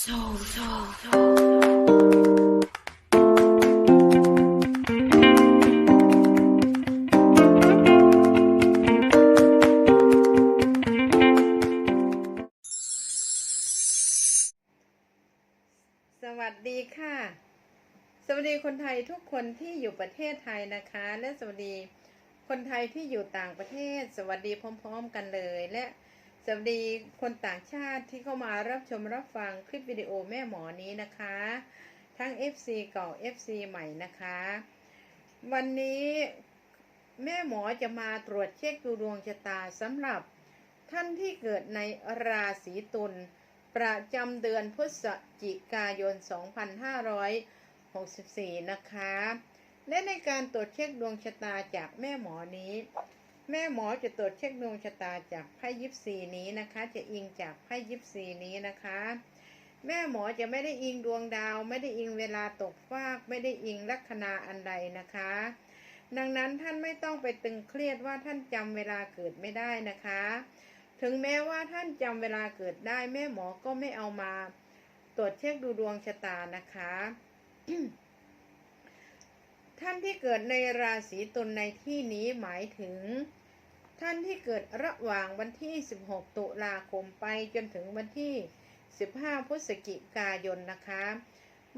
So, so, so. สวัสดีค่ะ สวัสดีคนไทยทุกคนที่อยู่ประเทศไทยนะคะ และสวัสดีคนไทยที่อยู่ต่างประเทศ สวัสดีพร้อม ๆ กันเลยและ สวัสดีคนต่างชาติที่เข้ามารับชมรับฟังคลิปวิดีโอแม่หมอนี้นะคะ ทั้ง FC เก่า FC ใหม่นะคะ วันนี้แม่หมอจะมาตรวจเช็คดูดวงชะตาสำหรับท่านที่เกิดในราศีตุลประจำเดือนพฤศจิกายน 2564 นะคะ และในการตรวจเช็คดวงชะตาจากแม่หมอนี้ แม่หมอจะตรวจเช็คดวงชะตาจากไพ่ยิปซีนี้นะคะ จะอิงจากไพ่ยิปซีนี้นะคะ แม่หมอจะไม่ได้อิงดวงดาว ไม่ได้อิงเวลาตกฟากไม่ได้อิงลัคนาอันใดนะคะ ดังนั้นท่านไม่ต้องไปตึงเครียดว่าท่านจำเวลาเกิดไม่ได้นะคะ ถึงแม้ว่าท่านจำเวลาเกิดได้ แม่หมอก็ไม่เอามา ตรวจเช็คดูดวงชะตานะคะ ท่านที่เกิดในราศีตุลในที่นี้หมายถึง ท่านที่เกิดระหว่างวันที่ 16 ตุลาคมไปจนถึงวันที่ 15 พฤศจิกายนนะคะ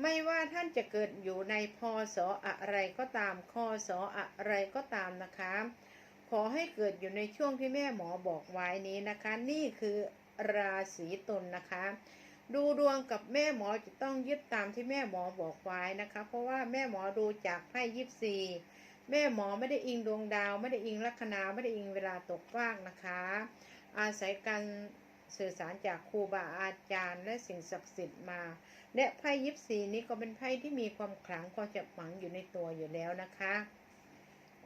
ไม่ว่าท่านจะเกิดอยู่ในพศอะไรก็ตามคศอะไรก็ตามนะคะ ขอให้เกิดอยู่ในช่วงที่แม่หมอบอกไว้นี้นะคะ นี่คือราศีตุลนะคะ ดูดวงกับแม่หมอจะต้องยึดตามที่แม่หมอบอกไว้นะคะ เพราะว่าแม่หมอดูจากไพ่ยิปซีแม่หมอไม่ได้อิงดวงดาว ไม่ได้อิงลัคนาไม่ได้อิงเวลาตกฟากนะคะ อาศัยการสื่อสารจากครูบาอาจารย์ และสิ่งศักดิ์สิทธิ์มา และไพ่ยิปซีนี้ก็เป็นไพ่ที่มีความขลังความจะฝังอยู่ในตัวอยู่แล้วนะคะ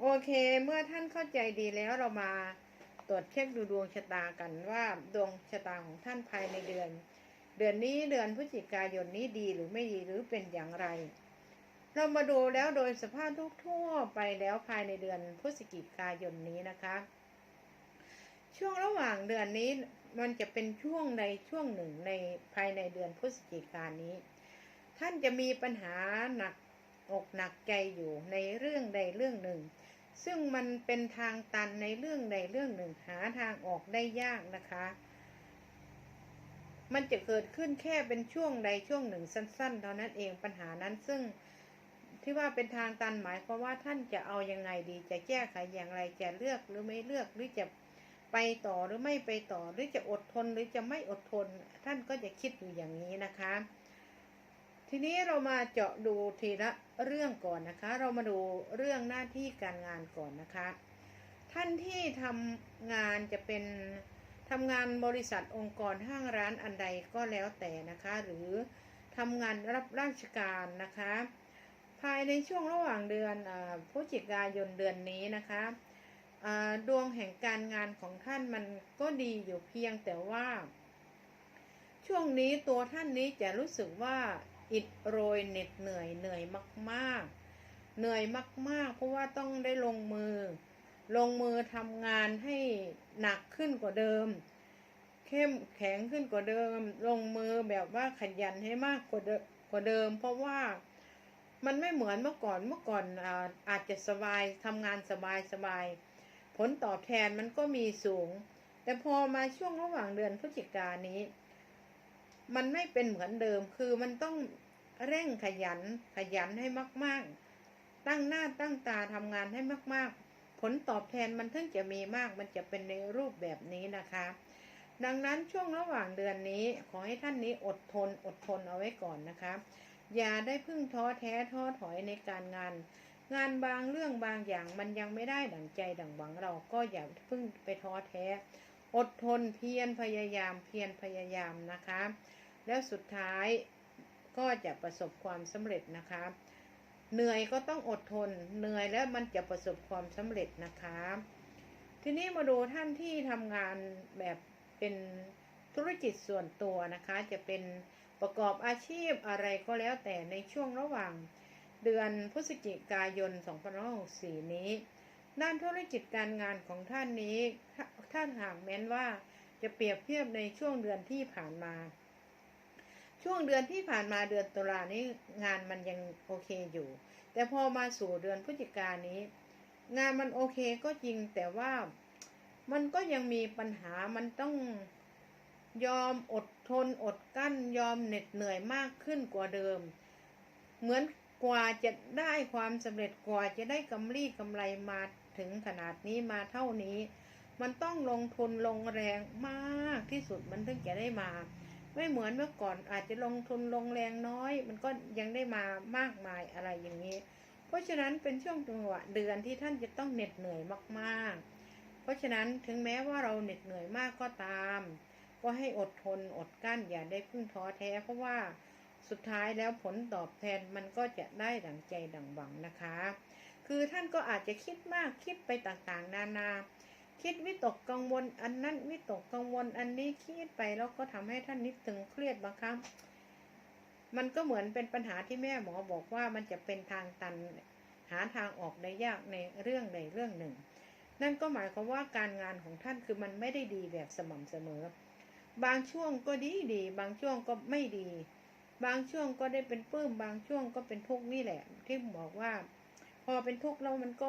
โอเค เมื่อท่านเข้าใจดีแล้วเรามาตรวจเช็คดูดวงชะตากันว่าดวงชะตาของท่านภายในเดือน เดือนนี้เดือนพฤศจิกายนนี้ดีหรือไม่ดีหรือเป็นอย่างไร เรามาดูแล้วโดยสภาพทุกทั่วไปแล้วภายในเดือนพฤศจิกายนนี้นะคะ ช่วงระหว่างเดือนนี้มันจะเป็นช่วงในช่วงหนึ่งในภายในเดือนพฤศจิกายนนี้ ท่านจะมีปัญหาหนักอกหนักใจอยู่ในเรื่องใดเรื่องหนึ่ง ซึ่งมันเป็นทางตันในเรื่องใดเรื่องหนึ่งหาทางออกได้ยากนะคะ มันจะเกิดขึ้นแค่เป็นช่วงใดช่วงหนึ่งสั้นๆเท่านั้นเองปัญหานั้นซึ่งที่ว่าเป็นทางตันหมายความว่าท่านจะเอายังไงดี จะแก้ไขอย่างไรจะเลือกหรือไม่เลือกหรือจะไปต่อหรือไม่ไปต่อ หรือจะอดทนหรือจะไม่อดทน ท่านก็จะคิดอยู่อย่างนี้นะคะ ทีนี้เรามาเจาะดูทีละเรื่องก่อนนะคะ เรามาดูเรื่องหน้าที่การงานก่อนนะคะ ท่านที่ทำงานจะเป็น ทำงานบริษัทองค์กรห้างร้านอันใดก็แล้วแต่นะคะ หรือทำงานรับราชการนะคะ ภายในช่วงระหว่างเดือนพฤศจิกายนเดือนนี้นะคะดวงแห่งการงานของท่านมันก็ดีอยู่เพียงแต่ว่า ช่วงนี้ตัวท่านนี้จะรู้สึกว่าอิดโรยเหน็ดเหนื่อยเหนื่อยมาก ๆ เหนื่อยมาก ๆ เพราะว่าต้องได้ลงมือ ลงมือทำงานให้หนักขึ้นกว่าเดิม เข้มแข็งขึ้นกว่าเดิม ลงมือแบบว่าขยันให้มากกว่าเดิมกว่าเดิม เพราะว่ามันไม่เหมือนเมื่อก่อนเมื่อก่อนอาอาจจะสบายทำงานสบายสบายผลตอบแทนมันก็มีสูง แต่พอมาช่วงระหว่างเดือนพฤศจิกายนนี้ มันไม่เป็นเหมือนเดิมคือมันต้องเร่งขยันขยันให้มาก ๆ ตั้งหน้าตั้งตาทำงานให้มาก ๆ ผลตอบแทนมันถึงจะมีมากมันจะเป็นในรูปแบบนี้นะคะ ดังนั้นช่วงระหว่างเดือนนี้ขอให้ท่านนี้อดทนอดทนเอาไว้ก่อนนะคะ อย่าได้พึ่งท้อแท้ท้อถอยในการงาน งานบางเรื่องบางอย่างมันยังไม่ได้ดั่งใจดั่งหวังเราก็อย่าเพิ่งไปท้อแท้ อดทนเพียรพยายามเพียรพยายามนะคะ แล้วสุดท้ายก็จะประสบความสำเร็จนะคะ เหนื่อยก็ต้องอดทน เหนื่อยแล้วมันจะประสบความสำเร็จนะคะ ทีนี้มาดูท่านที่ทำงานแบบเป็นธุรกิจส่วนตัวนะคะ จะเป็นประกอบอาชีพอะไรก็แล้วแต่ในช่วงระหว่างเดือนพฤศจิกายน 2564 นี้ ด้านธุรกิจการงานของท่านนี้ ท่านหากแม้นว่าจะเปรียบเทียบในช่วงเดือนที่ผ่านมา ช่วงเดือนที่ผ่านมาเดือนตุลานี้งานมันยังโอเคอยู่ แต่พอมาสู่เดือนพฤศจิกายนนี้ งานมันโอเคก็จริงแต่ว่ามันก็ยังมีปัญหามันต้องยอมอดทนอดกั้นยอมเหน็ดเหนื่อยมากขึ้นกว่าเดิม เหมือนกว่าจะได้ความสำเร็จกว่าจะได้กำไรกำไรมาถึงขนาดนี้มาเท่านี้ มันต้องลงทุนลงแรงมากที่สุดมันถึงจะได้มา ไม่เหมือนเมื่อก่อนอาจจะลงทุนลงแรงน้อย มันก็ยังได้มามากมายอะไรอย่างนี้ เพราะฉะนั้นเป็นช่วงจังหวะเดือนที่ท่านจะต้องเหน็ดเหนื่อยมากๆ เพราะฉะนั้นถึงแม้ว่าเราเหน็ดเหนื่อยมากก็ตาม ก็ให้อดทนอดกั้นอย่าได้พึ่งท้อแท้ เพราะว่าสุดท้ายแล้วผลตอบแทนมันก็จะได้ดังใจดังหวังนะคะ คือท่านก็อาจจะคิดมากคิดไปต่างๆ นานา คิดวิตกกังวลอันนั้นวิตกกังวลอันนี้คิดไปแล้วก็ทำให้ท่านนิดตึงเครียดบางครั้ง มันก็เหมือนเป็นปัญหาที่แม่หมอบอกว่ามันจะเป็นทางตันหาทางออกได้ยากในเรื่องใดเรื่องหนึ่ง นั่นก็หมายความว่าการงานของท่านคือมันไม่ได้ดีแบบสม่ำเสมอ บางช่วงก็ดีดี บางช่วงก็ไม่ดี บางช่วงก็ได้เป็นปื้ม บางช่วงก็เป็นทุกข์นี่แหละ ที่บอกว่า พอเป็นทุกข์แล้วมันก็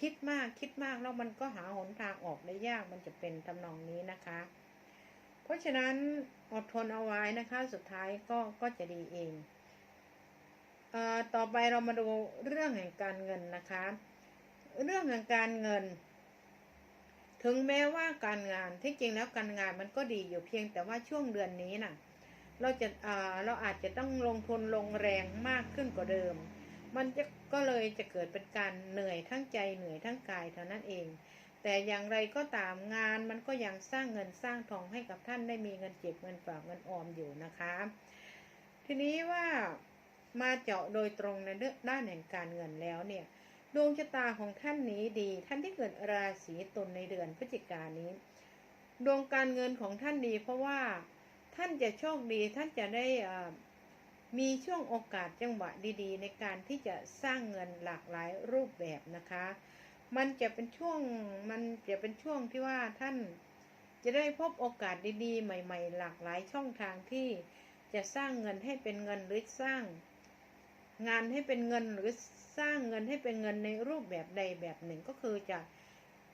คิดมากคิดมากแล้วมันก็หาหนทางออกได้ยากมันจะเป็นทำนองนี้นะคะ เพราะฉะนั้นอดทนเอาไว้นะคะ สุดท้ายก็ก็จะดีเองเอ่อต่อไปเรามาดูเรื่องแห่งการเงินนะคะ เรื่องแห่งการเงิน ถึงแม้ว่าการงานที่จริงแล้วการงานมันก็ดีอยู่เพียงแต่ว่าช่วงเดือนนี้น่ะ เราจะเอ่าเราอาจจะต้องลงทุนลงแรงมากขึ้นกว่าเดิม มันจะก็เลยจะเกิดเป็นการเหนื่อยทั้งใจเหนื่อยทั้งกายเท่านั้นเอง แต่อย่างไรก็ตามงานมันก็ยังสร้างเงินสร้างทองให้กับท่านได้มีเงินเก็บเงินฝากเงินออมอยู่นะคะ ทีนี้ว่ามาเจาะโดยตรงในด้านแห่งการเงินแล้วเนี่ยดวงชะตาของท่านนี้ดี ท่านที่เกิดราศีตุลในเดือนพฤศจิกายนนี้ ดวงการเงินของท่านดีเพราะว่าท่านจะโชคดีท่านจะได้อ่า มีช่วงโอกาสจังหวะดีๆ ในการที่จะสร้างเงินหลากหลายรูปแบบนะคะ มันจะเป็นช่วงมันจะเป็นช่วงที่ว่าท่านจะได้พบโอกาสดีๆ ใหม่ ๆ หลากหลายช่องทางที่จะสร้างเงินให้เป็นเงินหรือสร้าง งานให้เป็นเงินหรือสร้างเงินให้เป็นเงินในรูปแบบใดแบบหนึ่งก็คือจะ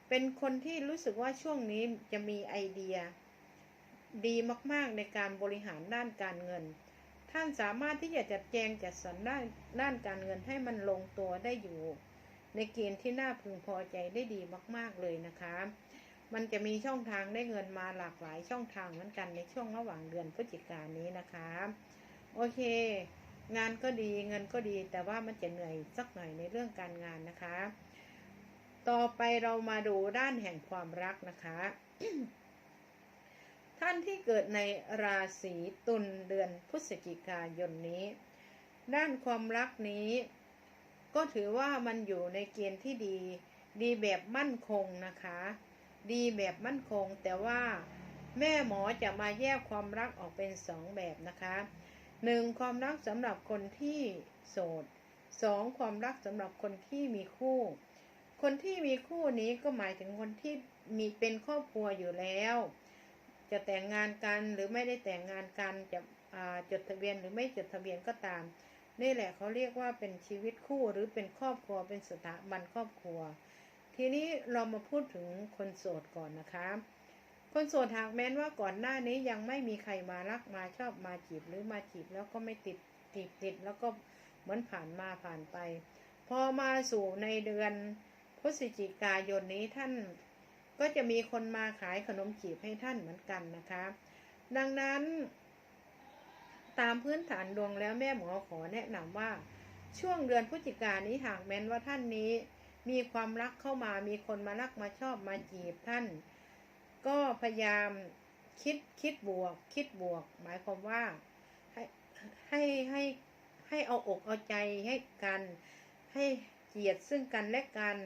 เป็นคนที่รู้สึกว่าช่วงนี้จะมีไอเดีย ดีมากๆในการบริหารด้านการเงิน ท่านสามารถที่จะจัดแจงจัดสรรด้านด้านการเงินให้มันลงตัวได้อยู่ ในเกณฑ์ที่น่าพึงพอใจได้ดีมาก ๆเลยนะคะ มันจะมีช่องทางได้เงินมาหลากหลายช่องทางเหมือนกันในช่วงระหว่างเดือนพฤศจิกายนนี้นะคะ โอเค งานก็ดีเงินก็ดี แต่ว่ามันจะเหนื่อยสักหน่อยในเรื่องการงานนะคะ ต่อไปเรามาดูด้านแห่งความรักนะคะ ท่านที่เกิดในราศีตุลเดือนพฤศจิกายนนี้ ด้านความรักนี้ ก็ถือว่ามันอยู่ในเกณฑ์ที่ดี ดีแบบมั่นคงนะคะ ดีแบบมั่นคง แต่ว่าแม่หมอจะมาแยกความรักออกเป็นสองแบบนะคะหนึ่งความรักสำหรับคนที่โสดสองความรักสำหรับคนที่มีคู่ คนที่มีคู่นี้ก็หมายถึงคนที่มีเป็นครอบครัวอยู่แล้ว จะแต่งงานกันหรือไม่ได้แต่งงานกันจะจดทะเบียนหรือไม่จดทะเบียนก็ตาม นี่แหละเขาเรียกว่าเป็นชีวิตคู่หรือเป็นครอบครัวเป็นสถาบันครอบครัว ทีนี้เรามาพูดถึงคนโสดก่อนนะคะคนโสดหากแม้นว่าก่อนหน้านี้ยังไม่มีใครมารักมาชอบมาจีบหรือมาจีบแล้วก็ไม่ติดติดติดแล้วก็เหมือนผ่านมาผ่านไป พอมาสู่ในเดือนพฤศจิกายนนี้ท่าน ก็จะมีคนมาขายขนมจีบให้ท่านเหมือนกันนะคะ ดังนั้น ตามพื้นฐานดวงแล้วแม่หมอขอแนะนำว่า ช่วงเดือนพฤศจิกายนนี้หากแม้นว่าท่านนี้ มีความรักเข้ามามีคนมารักมาชอบมาจีบท่าน ก็พยายามคิดคิดบวก คิดบวก หมายความว่าให้ให้ให้ให้เอาอกเอาใจให้กัน ให้เกียรติซึ่งกันและกัน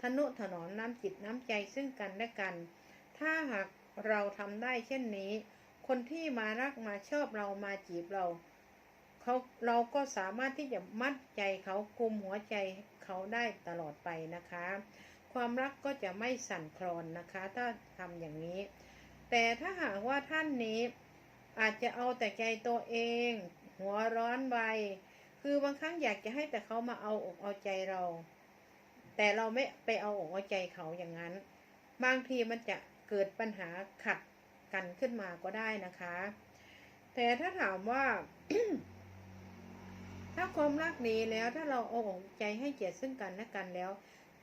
ทนุถนอมน้ำจิตน้ำใจซึ่งกันและกัน ถ้าหากเราทำได้เช่นนี้ คนที่มารักมาชอบเรามาจีบเราเขาเราก็สามารถที่จะมัดใจเขากุมหัวใจเขาได้ตลอดไปนะคะ ความรักก็จะไม่สั่นคลอนนะคะ ถ้าทำอย่างนี้ แต่ถ้าหากว่าท่านนี้อาจจะเอาแต่ใจตัวเอง หัวร้อนไปคือบางครั้งอยากจะให้แต่เขามาเอาอกเอาใจเรา แต่เราไม่ไปเอาอกเอาใจเขาอย่างนั้น บางทีมันจะเกิดปัญหาขัดกันขึ้นมาก็ได้นะคะ แต่ถ้าถามว่า ถ้าความรักนี้แล้วถ้าเราเอาอกใจให้เกียรติซึ่งกันและกันแล้ว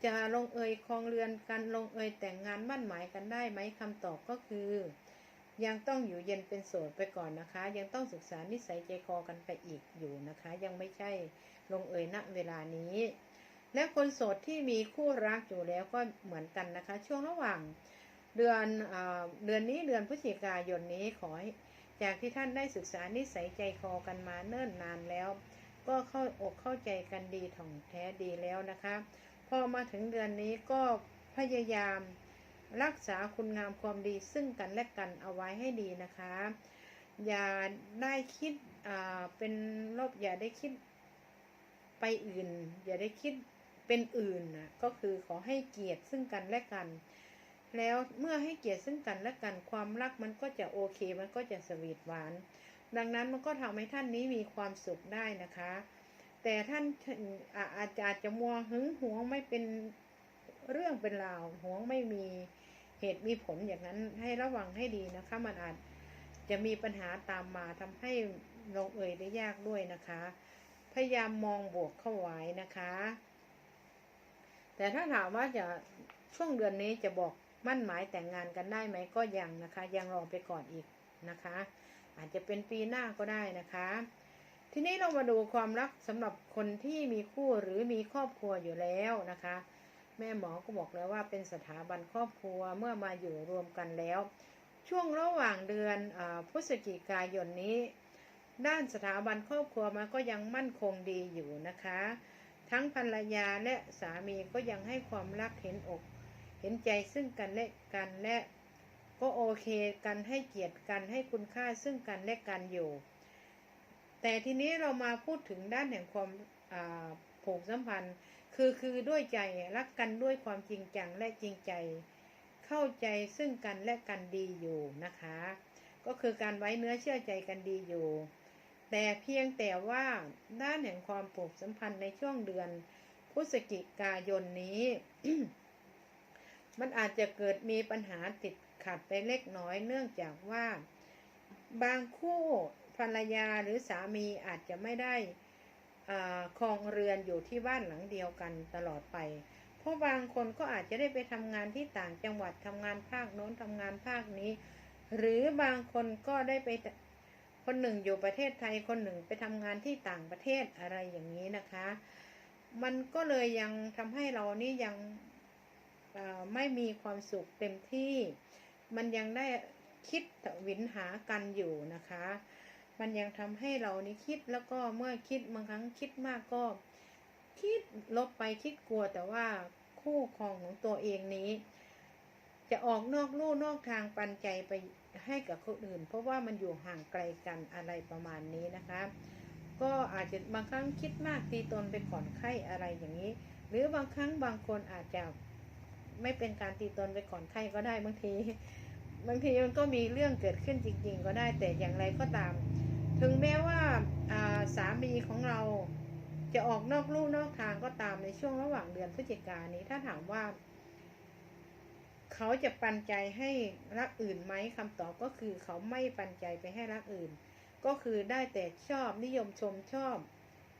จะลงเอยครองเรือนกันลงเอยแต่งงานมั่นหมายกันได้ไหมคำตอบก็คือ ยังต้องอยู่เย็นเป็นโสดไปก่อนนะคะ ยังต้องศึกษานิสัยใจคอกันไปอีกอยู่นะคะ ยังไม่ใช่ลงเอยณเวลานี้ และคนโสดที่มีคู่รักอยู่แล้วก็เหมือนกันนะคะ ช่วงระหว่างเดือนเดือนนี้เดือนพฤศจิกายนนี้ขอให้จากที่ท่านได้ศึกษานิสัยใจคอกันมาเนิ่นนานแล้ว ก็เข้าอกเข้าใจกันดีถ่องแท้ดีแล้วนะคะ พอมาถึงเดือนนี้ก็พยายามรักษาคุณงามความดีซึ่งกันและกันเอาไว้ให้ดีนะคะ อย่าได้คิดเป็นลบอย่าได้คิดไปอื่น อย่าได้คิด เป็นอื่นนะก็คือขอให้เกียรติซึ่งกันและกัน แล้วเมื่อให้เกียรติซึ่งกันและกันความรักมันก็จะโอเค มันก็จะสวีทหวาน ดังนั้นมันก็ทำให้ท่านนี้มีความสุขได้นะคะ แต่ท่านอาอาจจะอาจจะมัวหึงหวงไม่เป็นเรื่องเป็นราวหวงไม่มีเหตุมีผลอย่างนั้นให้ระวังให้ดีนะคะ มันอาจจะมีปัญหาตามมาทำให้ลงเอยได้ยากด้วยนะคะ พยายามมองบวกเข้าไว้นะคะ แต่ถ้าถามว่าจะช่วงเดือนนี้จะบอกมั่นหมายแต่งงานกันได้ไหมก็ยังนะคะ ยังรอไปก่อนอีกนะคะ อาจจะเป็นปีหน้าก็ได้นะคะ ทีนี้เรามาดูความรักสำหรับคนที่มีคู่หรือมีครอบครัวอยู่แล้วนะคะ แม่หมอก็บอกแล้วว่าเป็นสถาบันครอบครัวเมื่อมาอยู่รวมกันแล้ว ช่วงระหว่างเดือนอพฤศจิกายนนี้ ด้านสถาบันครอบครัวมันก็ยังมั่นคงดีอยู่นะคะ ทั้งภรรยาและสามีก็ยังให้ความรักเห็นอก เห็นใจซึ่งกันและกันและก็โอเคกันให้เกียรติกันให้คุณค่าซึ่งกันและกันอยู่ แต่ทีนี้เรามาพูดถึงด้านแห่งความผูกสัมพันธ์ คือคือด้วยใจรักกันด้วยความจริงจังและจริงใจ เข้าใจซึ่งกันและกันดีอยู่นะคะ ก็คือการไว้เนื้อเชื่อใจกันดีอยู่ แต่เพียงแต่ว่าด้านแห่งความผูกสัมพันธ์ในช่วงเดือนพฤศจิกายนนี้ มันอาจจะเกิดมีปัญหาติดขัดไปเล็กน้อยเนื่องจากว่า บางคู่ภรรยาหรือสามีอาจจะไม่ได้ครองเรือนอยู่ที่บ้านหลังเดียวกันตลอดไป เพราะบางคนก็อาจจะได้ไปทำงานที่ต่างจังหวัดทำงานภาคโน้นทำงานภาคนี้ หรือบางคนก็ได้ไป คนหนึ่งอยู่ประเทศไทยคนหนึ่งไปทำงานที่ต่างประเทศอะไรอย่างนี้นะคะ มันก็เลยยังทำให้เรานี่ยังไม่มีความสุขเต็มที่ มันยังได้คิดหวินหากันอยู่นะคะ มันยังทำให้เรานี่คิดแล้วก็เมื่อคิดบางครั้งคิดมากก็ คิดลบไปคิดกลัวแต่ว่าคู่ครองของตัวเองนี้ จะออกนอกลู่นอกทางปันใจไป ให้กับคนอื่น เพราะว่ามันอยู่ห่างไกลกันอะไรประมาณนี้นะคะ ก็อาจจะบางครั้งคิดมากตีตนไปก่อนไข้อะไรอย่างนี้ หรือบางครั้งบางคนอาจจะไม่เป็นการตีตนไปก่อนไข้ก็ได้บางที บางทีมันก็มีเรื่องเกิดขึ้นจริง ๆ ก็ได้แต่อย่างไรก็ตาม ถึงแม้ว่าอ่าสามีของเราจะออกนอกลู่นอกทางก็ตามในช่วงระหว่างเดือนพฤศจิกายนนี้ถ้าถามว่า เขาจะปันใจให้รักอื่นไหมคำตอบก็คือเขาไม่ปันใจไปให้รักอื่น ก็คือได้แต่ชอบนิยมชมชอบ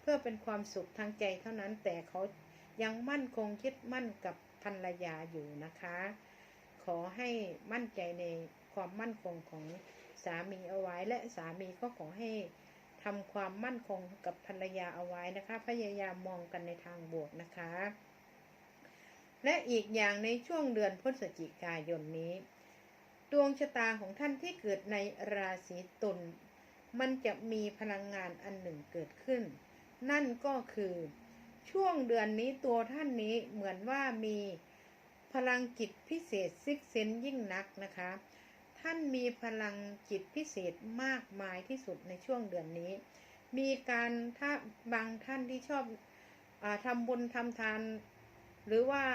เพื่อเป็นความสุขทางใจเท่านั้นแต่เขายังมั่นคงยึดมั่นกับภรรยาอยู่นะคะ ขอให้มั่นใจในความมั่นคงของสามีเอาไว้ และสามีก็ขอให้ทำความมั่นคงกับภรรยาเอาไว้นะคะ พยายามมองกันในทางบวกนะคะ และอีกอย่างในช่วงเดือนพฤศจิกายนนี้ ดวงชะตาของท่านที่เกิดในราศีตุลมันจะมีพลังงานอันหนึ่งเกิดขึ้น นั่นก็คือช่วงเดือนนี้ตัวท่านนี้เหมือนว่ามีพลังจิตพิเศษซิกเซนยิ่งนักนะคะ ท่านมีพลังจิตพิเศษมากมายที่สุดในช่วงเดือนนี้ มีการถ้าบางท่านที่ชอบอทำบุญทำทาน หรือว่า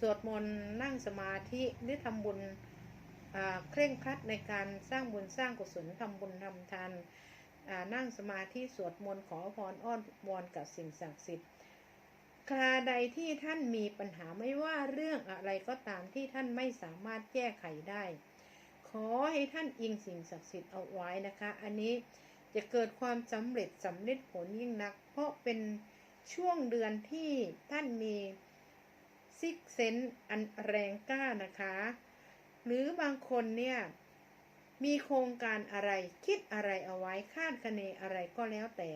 สวดมนต์นั่งสมาธิหรือทำบุญเคร่งครัดในการสร้างบุญสร้างกุศลทำบุญทำทานนั่งสมาธิสวดมนต์ขอพรอ้อนวอนกับสิ่งศักดิ์สิทธิ์คราใดที่ท่านมีปัญหาไม่ว่าเรื่องอะไรก็ตามที่ท่านไม่สามารถแก้ไขได้ ขอให้ท่านอิงสิ่งศักดิ์สิทธิ์เอาไว้นะคะ อันนี้จะเกิดความสำเร็จสำเร็จผลยิ่งนัก เพราะเป็นช่วงเดือนที่ท่านมี ซิกเซนอันแรงกล้านะคะ หรือบางคนเนี่ยมีโครงการอะไรคิดอะไรเอาไว้คาดคะเนอะไรก็แล้วแต่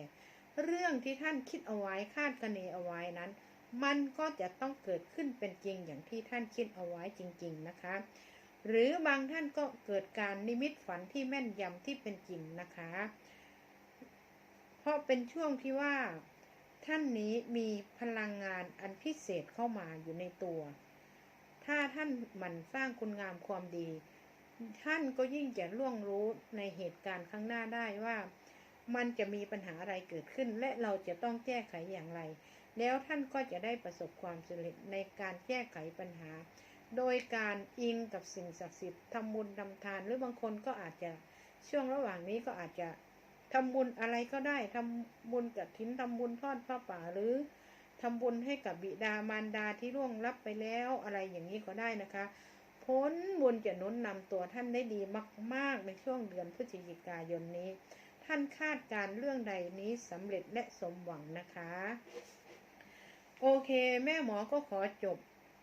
เรื่องที่ท่านคิดเอาไว้คาดคะเนเอาไว้นั้น มันก็จะต้องเกิดขึ้นเป็นจริงอย่างที่ท่านคิดเอาไว้จริง ๆนะคะ หรือบางท่านก็เกิดการนิมิตฝันที่แม่นยำที่เป็นจริงนะคะ เพราะเป็นช่วงที่ว่า ท่านนี้มีพลังงานอันพิเศษเข้ามาอยู่ในตัว ถ้าท่านหมั่นสร้างคุณงามความดี ท่านก็ยิ่งจะล่วงรู้ในเหตุการณ์ข้างหน้าได้ว่า มันจะมีปัญหาอะไรเกิดขึ้น และเราจะต้องแก้ไขอย่างไร แล้วท่านก็จะได้ประสบความสำเร็จในการแก้ไขปัญหา โดยการอิงกับสิ่งศักดิ์สิทธิ์ทำบุญทำทาน หรือบางคนก็อาจจะช่วงระหว่างนี้ก็อาจจะ ทำบุญอะไรก็ได้ทำบุญกับทิ้นทำบุญทอดผ้าป่าหรือทำบุญให้กับบิดามารดาที่ร่วงรับไปแล้วอะไรอย่างนี้ก็ได้นะคะผลบุญจะนุนนำตัวท่านได้ดีมาก ๆ ในช่วงเดือนพฤศจิกายนนี้ ท่านคาดการเรื่องใดนี้สำเร็จและสมหวังนะคะ โอเค แม่หมอก็ขอจบ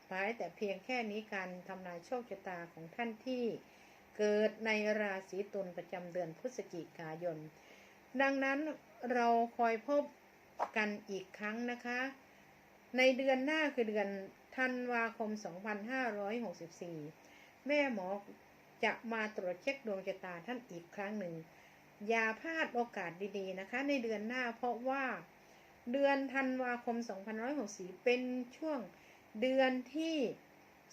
ไปแต่เพียงแค่นี้การทำนายโชคชะตาของท่านที่เกิดในราศีตุลประจำเดือนพฤศจิกายน ดังนั้นเราคอยพบกันอีกครั้งนะคะ ในเดือนหน้าคือเดือนธันวาคม 2564 แม่หมอจะมาตรวจเช็คดวงชะตาท่านอีกครั้งหนึ่ง อย่าพลาดโอกาสดีๆนะคะ ในเดือนหน้าเพราะว่าเดือนธันวาคม 2564 เป็นช่วงเดือนที่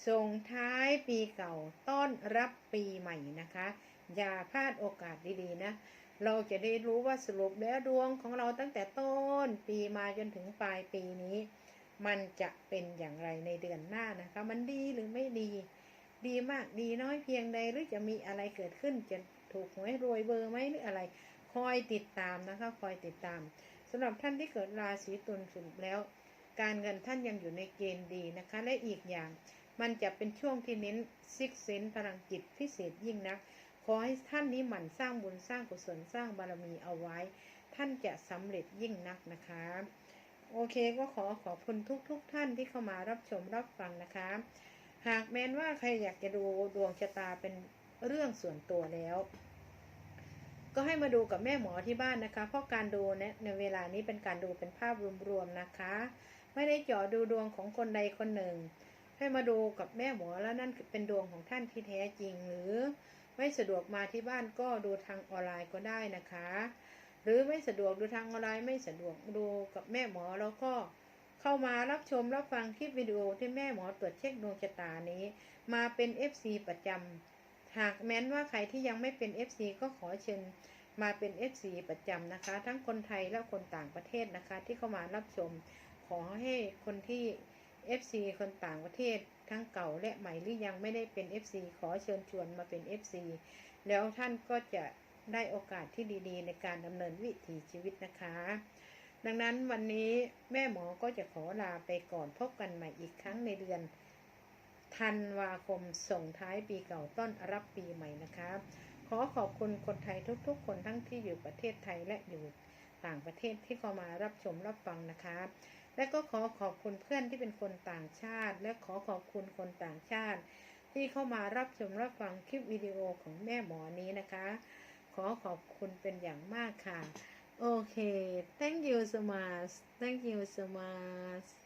ส่งท้ายปีเก่าต้อนรับปีใหม่นะคะ อย่าพลาดโอกาสดีๆนะ เราจะได้รู้ว่าสรุปแล้วดวงของเราตั้งแต่ต้นปีมาจนถึงปลายปีนี้ มันจะเป็นอย่างไรในเดือนหน้านะคะ มันดีหรือไม่ดี ดีมากดีน้อยเพียงใดหรือจะมีอะไรเกิดขึ้นจะถูกหวยรวยเบอร์ไหมหรืออะไร คอยติดตามนะคะ คอยติดตามสำหรับท่านที่เกิดราศีตุลสรุปแล้ว การเงินท่านยังอยู่ในเกณฑ์ดีนะคะ และอีกอย่าง มันจะเป็นช่วงที่เน้นซิกเซนพลังจิตพิเศษยิ่งนัก ขอให้ท่านนี้หมั่นสร้างบุญสร้างกุศลสร้างบารมีเอาไว้ ท่านจะสำเร็จยิ่งนักนะคะ โอเคก็ขอขอบคุณทุกๆทท่านที่เข้ามารับชมรับฟังนะคะ หากแม้นว่าใครอยากจะดูดวงชะตาเป็นเรื่องส่วนตัวแล้ว ก็ให้มาดูกับแม่หมอที่บ้านนะคะ เพราะการดูเนี่ยในเวลานี้เป็นการดูเป็นภาพรวมๆนะคะ ไม่ได้เจาะดูดวงของคนใดคนหนึ่ง ให้มาดูกับแม่หมอแล้วนั่นเป็นดวงของท่านที่แท้จริงหรือ ไม่สะดวกมาที่บ้านก็ดูทางออนไลน์ก็ได้นะคะ หรือไม่สะดวกดูทางออนไลน์ไม่สะดวกดูกับแม่หมอแล้วก็เข้ามารับชมรับฟังคลิปวิดีโอที่แม่หมอตรวจเช็คดวงชะตานี้ มาเป็น FC ประจำหากแม้นว่าใครที่ยังไม่เป็น FC ก็ขอเชิญมาเป็น FC ประจำนะคะ ทั้งคนไทยและคนต่างประเทศนะคะ ที่เข้ามารับชมขอให้คนที่ FC คนต่างประเทศ ทั้งเก่าและใหม่หรือยังไม่ได้เป็น FC ขอเชิญชวนมาเป็น FC แล้วท่านก็จะได้โอกาสที่ดีๆ ในการดำเนินวิถีชีวิตนะคะ ดังนั้นวันนี้แม่หมอก็จะขอลาไปก่อนพบกันใหม่อีกครั้งในเดือนธันวาคมส่งท้ายปีเก่าต้อนรับปีใหม่นะคะ ขอขอบคุณคนไทยทุกๆ คนทั้งที่อยู่ประเทศไทยและอยู่ต่างประเทศที่เข้ามารับชมรับฟังนะคะ และก็ขอขอบคุณเพื่อนที่เป็นคนต่างชาติ และขอขอบคุณคนต่างชาติ ที่เข้ามารับชมรับฟังคลิปวิดีโอของแม่หมอนี้นะคะ ขอขอบคุณเป็นอย่างมากค่ะ โอเค thank you so much thank you so much